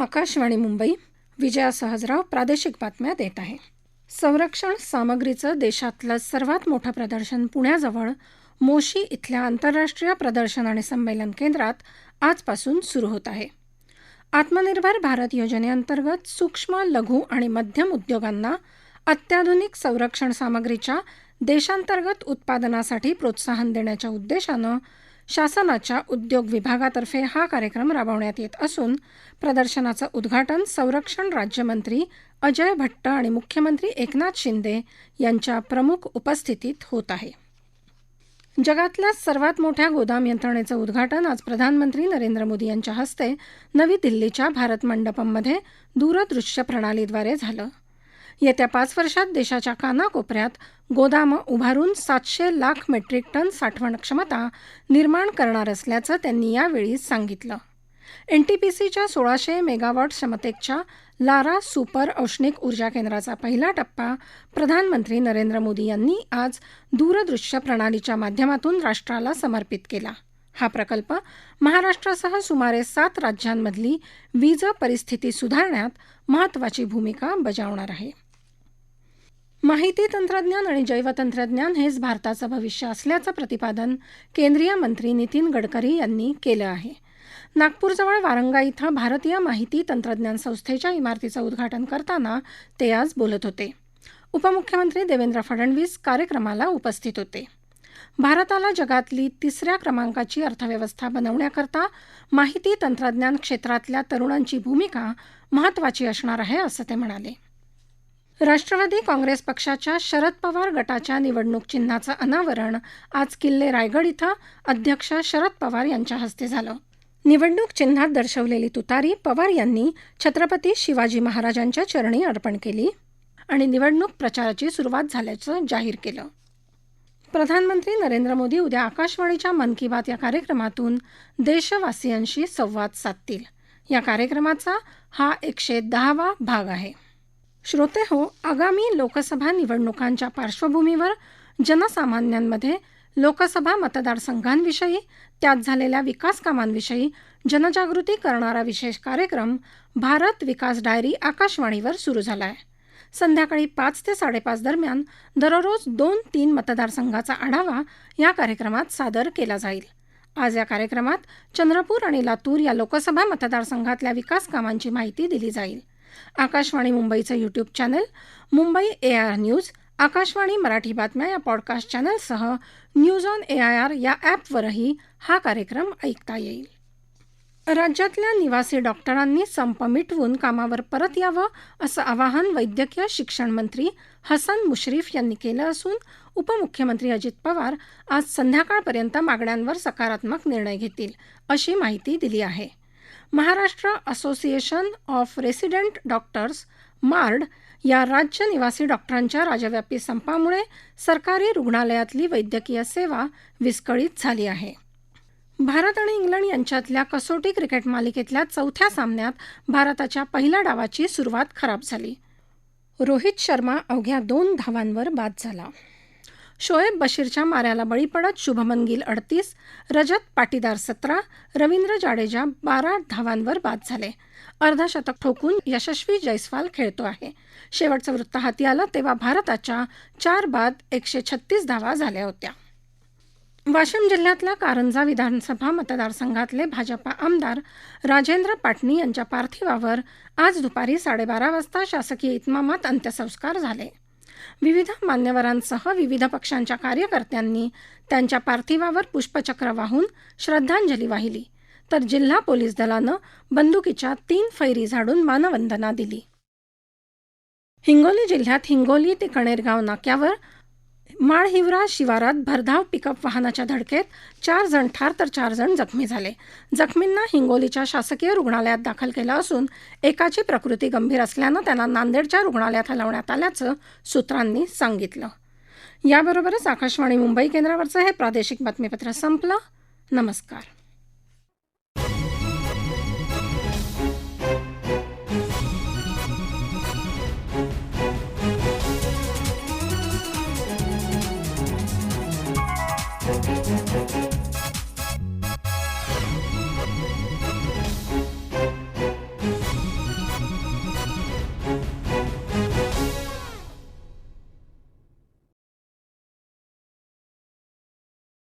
आकाशवाणी मुंबई विजया सहजराव प्रादेशिक बातम्या देत आहे. संरक्षण सामग्रीचं देशातलं सर्वात मोठं प्रदर्शन पुण्याजवळ मोशी इथल्या आंतरराष्ट्रीय प्रदर्शन आणि संमेलन केंद्रात आजपासून सुरू होत आहे. आत्मनिर्भर भारत योजनेअंतर्गत सूक्ष्म लघु आणि मध्यम उद्योगांना अत्याधुनिक संरक्षण सामग्रीच्या देशांतर्गत उत्पादनासाठी प्रोत्साहन देण्याच्या उद्देशानं शासनाच्या उद्योग विभागातर्फे हा कार्यक्रम राबवण्यात येत असून प्रदर्शनाचं उद्घाटन संरक्षण राज्यमंत्री अजय भट्ट आणि मुख्यमंत्री एकनाथ शिंदे यांच्या प्रमुख उपस्थितीत होत आहे. जगातल्या सर्वात मोठ्या गोदाम यंत्रणेचं उद्घाटन आज प्रधानमंत्री नरेंद्र मोदी यांच्या हस्ते नवी दिल्लीच्या भारत मंडपममध्ये दूरदृश्य प्रणालीद्वारे झालं. येत्या पाच वर्षात देशाच्या कानाकोपऱ्यात गोदामं उभारून सातशे लाख मेट्रिक टन साठवण क्षमता निर्माण करणार असल्याचं त्यांनी यावेळी सांगितलं. एनटीपीसीच्या सोळाशे मेगावॉट क्षमतेच्या लारा सुपर औष्णिक ऊर्जा केंद्राचा पहिला टप्पा प्रधानमंत्री नरेंद्र मोदी यांनी आज दूरदृश्य प्रणालीच्या माध्यमातून राष्ट्राला समर्पित केला. हा प्रकल्प महाराष्ट्रासह सुमारे सात राज्यांमधली वीज परिस्थिती सुधारण्यात महत्वाची भूमिका बजावणार आहे. माहिती तंत्रज्ञान आणि जैवतंत्रज्ञान हेच भारताचं भविष्य असल्याचं प्रतिपादन केंद्रीय मंत्री नितीन गडकरी यांनी केलं आहे. नागपूरजवळ वारंगा इथं भारतीय माहिती तंत्रज्ञान संस्थेच्या इमारतीचं उद्घाटन करताना ते आज बोलत होते. उपमुख्यमंत्री देवेंद्र फडणवीस कार्यक्रमाला उपस्थित होते. भारताला जगातली तिसऱ्या क्रमांकाची अर्थव्यवस्था बनवण्याकरता माहिती तंत्रज्ञान क्षेत्रातल्या तरुणांची भूमिका महत्वाची असणार आहे असं ते म्हणाले. राष्ट्रवादी काँग्रेस पक्षाच्या शरद पवार गटाच्या निवडणूक चिन्हाचं अनावरण आज किल्ले रायगड इथं अध्यक्ष शरद पवार यांच्या हस्ते झालं. निवडणूक चिन्हात दर्शवलेली तुतारी पवार यांनी छत्रपती शिवाजी महाराजांच्या चरणी अर्पण केली आणि निवडणूक प्रचाराची सुरुवात झाल्याचं जाहीर केलं. प्रधानमंत्री नरेंद्र मोदी उद्या आकाशवाणीच्या मन की बात या कार्यक्रमातून देशवासियांशी संवाद साधतील. या कार्यक्रमाचा हा एकशे दहावा भाग आहे. श्रोते हो आगामी लोकसभा निवडणुकांच्या पार्श्वभूमीवर जनसामान्यांमध्ये लोकसभा मतदारसंघांविषयी त्यात झालेल्या विकास कामांविषयी जनजागृती करणारा विशेष कार्यक्रम भारत विकास डायरी आकाशवाणीवर सुरू झाला आहे संध्याकाळी पाच ते साडेपाच दरम्यान दररोज दोन तीन मतदारसंघाचा आढावा या कार्यक्रमात सादर केला जाईल. आज या कार्यक्रमात चंद्रपूर आणि लातूर या लोकसभा मतदारसंघातल्या विकास कामांची माहिती दिली जाईल. आकाशवाणी मुंबईचं YouTube channel Mumbai A R news Akashvani Marathi बातम्या या podcast चॅनलसह news on A I R या ॲपवरही हा कार्यक्रम ऐकता येईल. राज्यातल्या निवासी डॉक्टरांनी संप मिटवून कामावर परत यावं असं आवाहन वैद्यकीय शिक्षण मंत्री हसन मुश्रीफ यांनी केलं असून उपमुख्यमंत्री अजित पवार आज संध्याकाळपर्यंत मागण्यांवर सकारात्मक निर्णय घेतील अशी माहिती दिली आहे. Maharashtra association of resident doctors MARD या राज्य निवासी डॉक्टरांच्या राज्यव्यापी संपामुळे सरकारी रुग्णालयातली वैद्यकीय सेवा विस्कळीत झाली आहे. भारत आणि इंग्लंड यांच्यातल्या कसोटी क्रिकेट मालिकेतल्या चौथ्या सामन्यात भारताच्या पहिल्या डावाची सुरुवात खराब झाली. रोहित शर्मा अवघ्या दोन धावांवर बाद झाला. शोएब बशीरच्या माऱ्याला बळी पडत शुभमन गिल अडतीस रजत पाटीदार सतरा रवींद्र जाडेजा बारा धावांवर बाद झाले. अर्धशतक ठोकून यशस्वी जयस्वाल खेळतो आहे. शेवटचं वृत्त हाती आलं तेव्हा भारताच्या चार बाद एकशे छत्तीस धावा झाल्या होत्या. वाशिम जिल्ह्यातल्या कारंजा विधानसभा मतदारसंघातले भाजपा आमदार राजेंद्र पाटणी यांच्या पार्थिवावर आज दुपारी साडेबारा वाजता शासकीय इतमामात अंत्यसंस्कार झाले. विविध मान्यवरांसह विविध पक्षांच्या कार्यकर्त्यांनी त्यांच्या पार्थिवावर पुष्पचक्र वाहून श्रद्धांजली वाहिली. तर जिल्हा पोलीस दलानं बंदुकीच्या तीन फैरी झाडून मानवंदना दिली. हिंगोली जिल्ह्यात हिंगोली ते कणेरगाव नाक्यावर माळहिवरा शिवारात भरधाव पिकअप वाहनाच्या धडकेत चार जण ठार तर चार जण जखमी झाले. जखमींना हिंगोलीच्या शासकीय रुग्णालयात दाखल केलं असून एकाची प्रकृती गंभीर असल्यानं त्यांना नांदेडच्या रुग्णालयात हलवण्यात आल्याचं सूत्रांनी सांगितलं. याबरोबरच आकाशवाणी मुंबई केंद्रावरचं हे प्रादेशिक बातमीपत्र संपलं. नमस्कार.